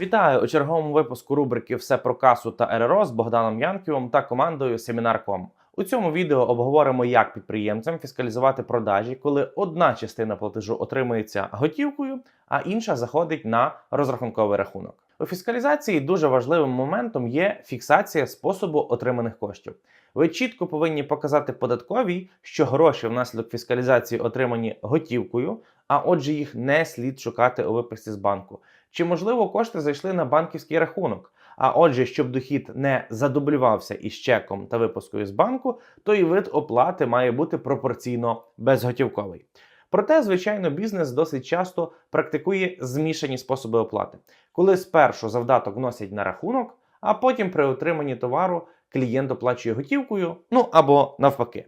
Вітаю у черговому випуску рубрики Все про касу та РРО з Богданом Янківом та командою Семінар.ком. У цьому відео обговоримо, як підприємцям фіскалізувати продажі, коли одна частина платежу отримується готівкою, а інша заходить на розрахунковий рахунок. У фіскалізації дуже важливим моментом є фіксація способу отриманих коштів. Ви чітко повинні показати податковій, що гроші внаслідок фіскалізації отримані готівкою, а отже, їх не слід шукати у виписці з банку. Чи можливо кошти зайшли на банківський рахунок? А отже, щоб дохід не задублювався із чеком та випускою з банку, то і вид оплати має бути пропорційно безготівковий. Проте, звичайно, бізнес досить часто практикує змішані способи оплати, коли спершу завдаток вносять на рахунок, а потім при отриманні товару клієнт оплачує готівкою, ну або навпаки.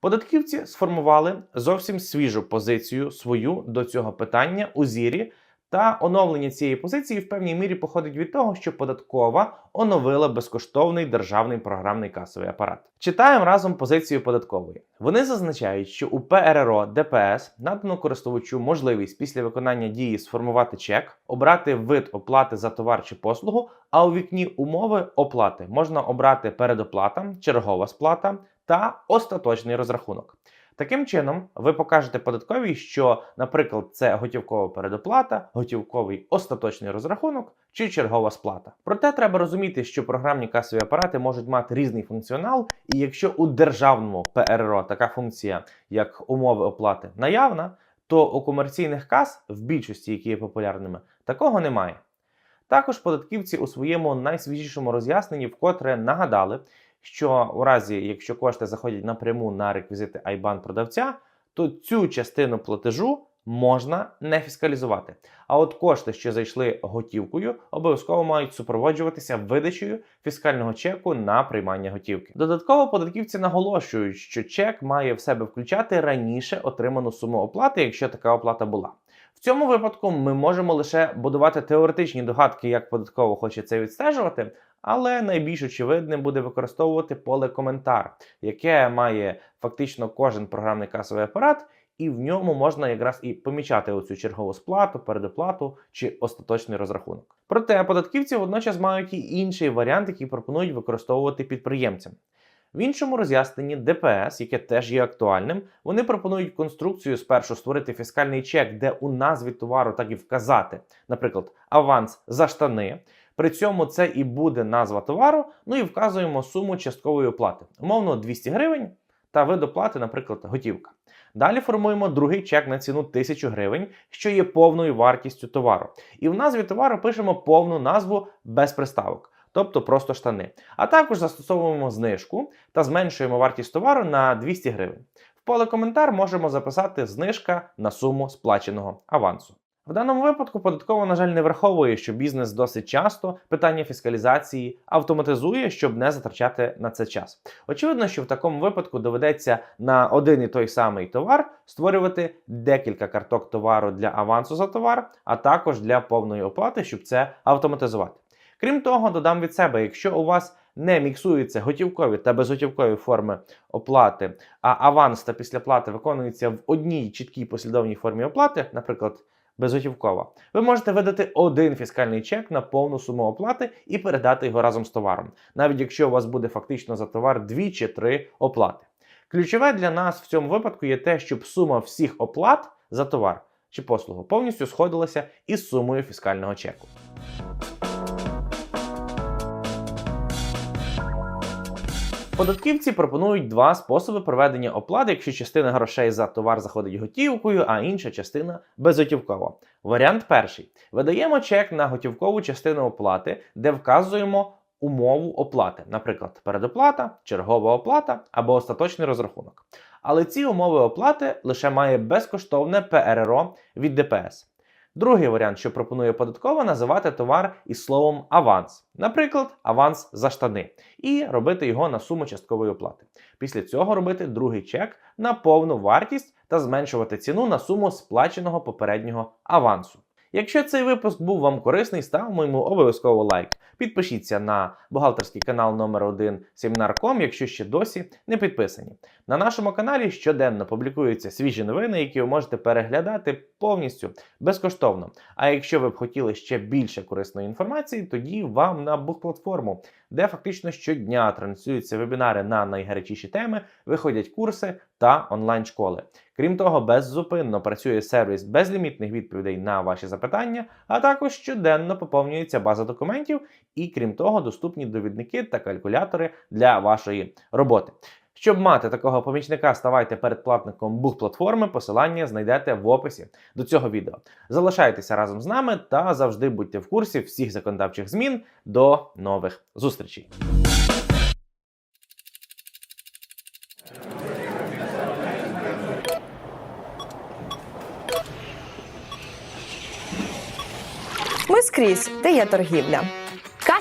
Податківці сформували зовсім свіжу позицію свою до цього питання у зірі. Та оновлення цієї позиції в певній мірі походить від того, що податкова оновила безкоштовний державний програмний касовий апарат. Читаємо разом позицію податкової. Вони зазначають, що у ПРРО ДПС надано користувачу можливість після виконання дії сформувати чек, обрати вид оплати за товар чи послугу, а у вікні умови оплати можна обрати передоплата, чергова сплата та остаточний розрахунок. Таким чином, ви покажете податковій, що, наприклад, це готівкова передоплата, готівковий остаточний розрахунок чи чергова сплата. Проте треба розуміти, що програмні касові апарати можуть мати різний функціонал, і якщо у державному ПРРО така функція, як умови оплати, наявна, то у комерційних кас, в більшості, які є популярними, такого немає. Також податківці у своєму найсвіжішому роз'ясненні вкотре нагадали, що у разі, якщо кошти заходять напряму на реквізити IBAN продавця, то цю частину платежу можна не фіскалізувати. А от кошти, що зайшли готівкою, обов'язково мають супроводжуватися видачею фіскального чеку на приймання готівки. Додатково податківці наголошують, що чек має в себе включати раніше отриману суму оплати, якщо така оплата була. В цьому випадку ми можемо лише будувати теоретичні догадки, як податково хоче це відстежувати, але найбільш очевидним буде використовувати поле коментар, яке має фактично кожен програмний касовий апарат, і в ньому можна якраз і помічати оцю чергову сплату, передоплату чи остаточний розрахунок. Проте податківці водночас мають і інший варіант, який пропонують використовувати підприємцям. В іншому роз'ясненні ДПС, яке теж є актуальним, вони пропонують конструкцію спершу створити фіскальний чек, де у назві товару так і вказати, наприклад, аванс за штани. При цьому це і буде назва товару. Ну і вказуємо суму часткової оплати, умовно 200 гривень та вид оплати, наприклад, готівка. Далі формуємо другий чек на ціну 1000 гривень, що є повною вартістю товару. І в назві товару пишемо повну назву без приставок, тобто просто штани. А також застосовуємо знижку та зменшуємо вартість товару на 200 гривень. В поле коментар можемо записати знижка на суму сплаченого авансу. В даному випадку податково, на жаль, не враховує, що бізнес досить часто питання фіскалізації автоматизує, щоб не затрачати на це час. Очевидно, що в такому випадку доведеться на один і той самий товар створювати декілька карток товару для авансу за товар, а також для повної оплати, щоб це автоматизувати. Крім того, додам від себе, якщо у вас не міксуються готівкові та безготівкові форми оплати, а аванс та післяплати виконуються в одній чіткій послідовній формі оплати, наприклад безготівкова, ви можете видати один фіскальний чек на повну суму оплати і передати його разом з товаром, навіть якщо у вас буде фактично за товар дві чи три оплати. Ключове для нас в цьому випадку є те, щоб сума всіх оплат за товар чи послугу повністю сходилася із сумою фіскального чеку. Податківці пропонують два способи проведення оплати, якщо частина грошей за товар заходить готівкою, а інша частина безготівково. Варіант перший: видаємо чек на готівкову частину оплати, де вказуємо умову оплати, наприклад, передоплата, чергова оплата або остаточний розрахунок. Але ці умови оплати лише має безкоштовне ПРРО від ДПС. Другий варіант, що пропонує податкова, називати товар із словом аванс, наприклад, аванс за штани, і робити його на суму часткової оплати. Після цього робити другий чек на повну вартість та зменшувати ціну на суму сплаченого попереднього авансу. Якщо цей випуск був вам корисний, ставимо йому обов'язково лайк. Підпишіться на бухгалтерський канал номер 1 Семінар.ком, якщо ще досі не підписані. На нашому каналі щоденно публікуються свіжі новини, які ви можете переглядати повністю безкоштовно. А якщо ви б хотіли ще більше корисної інформації, тоді вам на бух-платформу, де фактично щодня транслюються вебінари на найгарячіші теми, виходять курси та онлайн-школи. Крім того, беззупинно працює сервіс безлімітних відповідей на ваші запитання, а також щоденно поповнюється база документів, і крім того, доступні довідники та калькулятори для вашої роботи. Щоб мати такого помічника, ставайте передплатником бух-платформи. Посилання знайдете в описі до цього відео. Залишайтеся разом з нами та завжди будьте в курсі всіх законодавчих змін. До нових зустрічей! Ми скрізь, де є торгівля.